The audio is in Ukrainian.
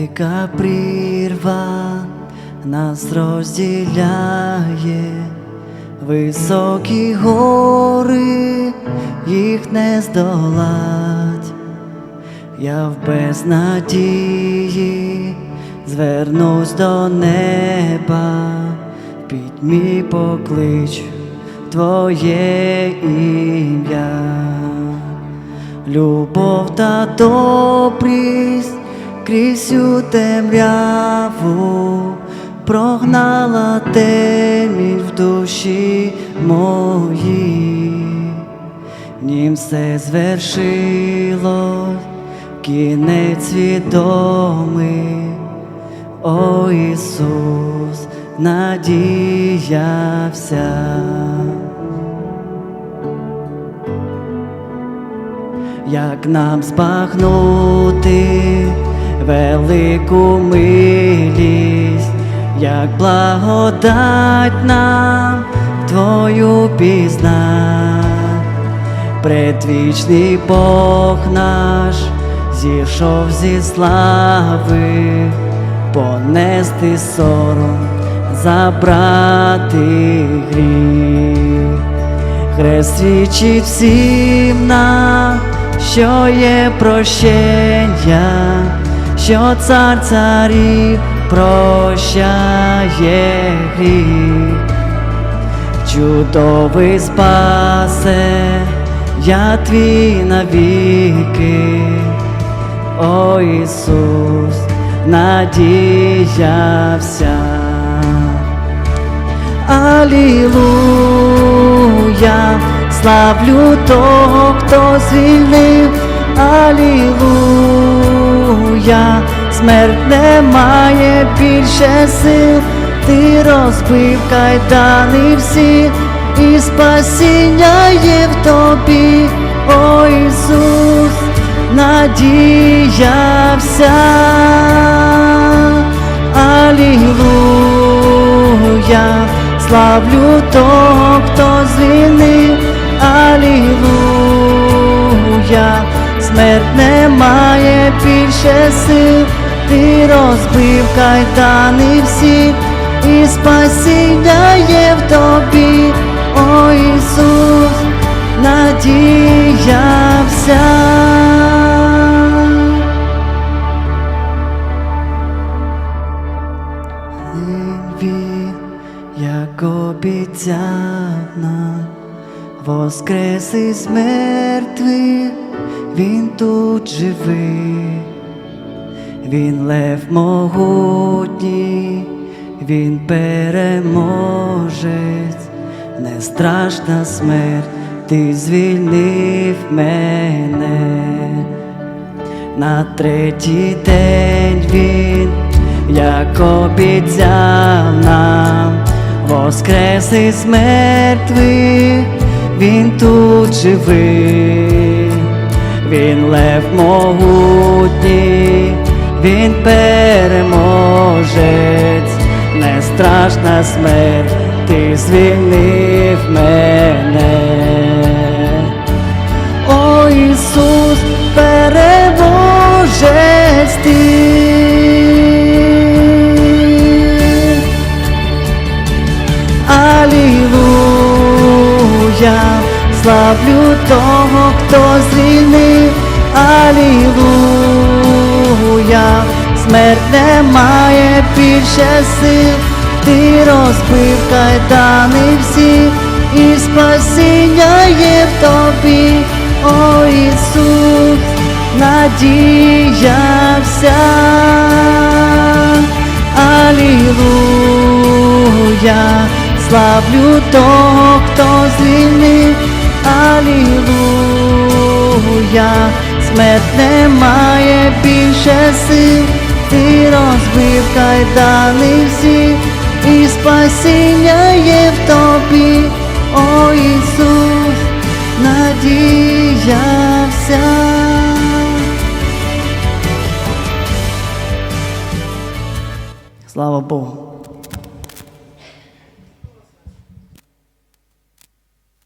Велика прірва нас розділяє, високі гори їх не здолать, я в безнадії звернусь до неба, підмі поклич твоє ім'я, любов та добрі крізь всю темряву прогнала темінь в душі моїй. Нім все звершилось, кінець відомий, о Ісус надіявся. Як нам збагнути велику милість, як благодать нам Твою пізнать, предвічний Бог наш зійшов зі слави, понести сором, забрати гріх. Хрест свідчить всім нам, що є прощення, що цар царів прощає гріх. Чудовий спасе, я твій навіки, о Ісус, надіявся. Алілуя, славлю того, хто звільнив, Алілуя, смерть не має більше сил, ти розбив кайдани всі, і спасіння є в тобі, о Ісус, надіявся. Алілуя, славлю того, хто смерть не має більше сил, ти розбив кайдани всі, і спасіння є в тобі, о Ісус, надіявся. Він, як обіцяв нам, воскрес із мертвих, він тут живий, він лев могутній, він переможець, не страшна смерть, ти звільнив мене. На третій день він, як обіцяв нам, воскрес із мертвих, він тут живий, він лев могутній, він переможець, не страшна смерть, ти звільнив мене. О Ісус, переможець ти. Алілуя, славлю того, хто звільнив, смерть не має більше сил, ти розбив кайдани всі, і спасіння є в тобі, о Ісус, надіявся. Алілуя, славлю того, хто звільнив, Алілуя, смерть не має більше сил, розбив кайдани всі, і спасіння є в тобі, о Ісус, надіявся. Слава Богу.